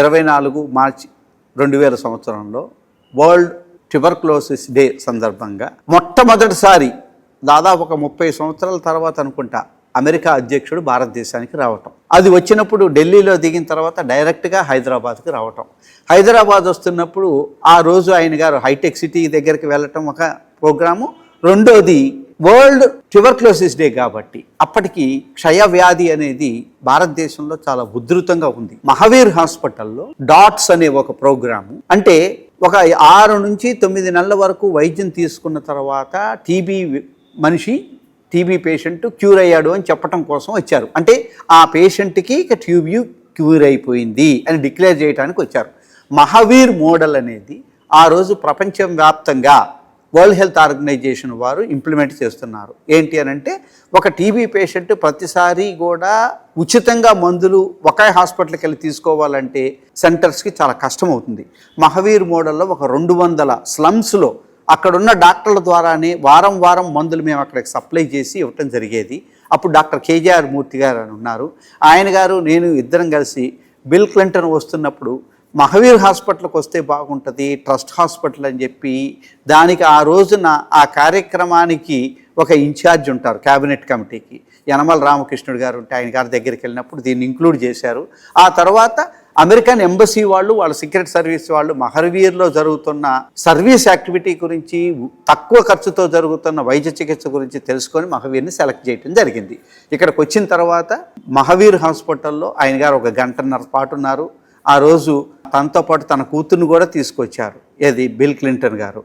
ఇరవై నాలుగు మార్చి రెండు వేల సంవత్సరంలో వరల్డ్ ట్యూబర్క్లోసిస్ డే సందర్భంగా మొట్టమొదటిసారి దాదాపు ఒక ముప్పై సంవత్సరాల తర్వాత అనుకుంటా అమెరికా అధ్యక్షుడు భారతదేశానికి రావటం. అది వచ్చినప్పుడు ఢిల్లీలో దిగిన తర్వాత డైరెక్ట్గా హైదరాబాద్కి రావటం. హైదరాబాద్ వస్తున్నప్పుడు ఆ రోజు ఆయన గారు హైటెక్ సిటీ దగ్గరికి వెళ్ళటం ఒక ప్రోగ్రాము. రెండోది వరల్డ్ ట్యూబర్క్లోసిస్ డే కాబట్టి అప్పటికి క్షయ వ్యాధి అనేది భారతదేశంలో చాలా ఉధృతంగా ఉంది. మహావీర్ హాస్పిటల్లో డాట్స్ అనే ఒక ప్రోగ్రాము. అంటే ఒక ఆరు నుంచి తొమ్మిది నెలల వరకు వైద్యం తీసుకున్న తర్వాత టీబీ మనిషి టీబీ పేషెంట్ క్యూర్ అయ్యాడు అని చెప్పడం కోసం వచ్చారు. అంటే ఆ పేషెంట్కి ఇక ట్యూబ్యూ క్యూర్ అయిపోయింది అని డిక్లేర్ చేయడానికి వచ్చారు. మహావీర్ మోడల్ అనేది ఆ రోజు ప్రపంచం వ్యాప్తంగా వరల్డ్ హెల్త్ ఆర్గనైజేషన్ వారు ఇంప్లిమెంట్ చేస్తున్నారు. ఏంటి అని అంటే ఒక టీబీ పేషెంట్ ప్రతిసారి కూడా ఉచితంగా మందులు ఒకే హాస్పిటల్కి వెళ్ళి తీసుకోవాలంటే సెంటర్స్కి చాలా కష్టం అవుతుంది మహావీర్ మోడల్లో ఒక రెండు వందల స్లమ్స్లో అక్కడున్న డాక్టర్ల ద్వారానే వారం వారం మందులు మేము అక్కడికి సప్లై చేసి ఇవ్వటం జరిగేది. అప్పుడు డాక్టర్ కేజీఆర్ మూర్తి గారు అని ఉన్నారు. ఆయన గారు నేను ఇద్దరం కలిసి బిల్ క్లింటన్ వస్తున్నప్పుడు మహావీర్ హాస్పిటల్కి వస్తే బాగుంటుంది ట్రస్ట్ హాస్పిటల్ అని చెప్పి దానికి ఆ రోజున ఆ కార్యక్రమానికి ఒక ఇన్ఛార్జ్ ఉంటారు క్యాబినెట్ కమిటీకి. యనమల రామకృష్ణుడు గారు ఉంటే ఆయన గారి దగ్గరికి వెళ్ళినప్పుడు దీన్ని ఇంక్లూడ్ చేశారు. ఆ తర్వాత అమెరికన్ ఎంబసీ వాళ్ళు వాళ్ళ సీక్రెట్ సర్వీస్ వాళ్ళు మహర్వీర్లో జరుగుతున్న సర్వీస్ యాక్టివిటీ గురించి తక్కువ ఖర్చుతో జరుగుతున్న వైద్య చికిత్స గురించి తెలుసుకొని మహవీర్ని సెలెక్ట్ చేయడం జరిగింది. ఇక్కడికి వచ్చిన తర్వాత మహవీర్ హాస్పిటల్లో ఆయన గారు ఒక గంటన్నర పాటు ఉన్నారు. ఆ రోజు తనతో పాటు తన కూతుర్ని కూడా తీసుకొచ్చారు. ఏది? బిల్ క్లింటన్ గారు.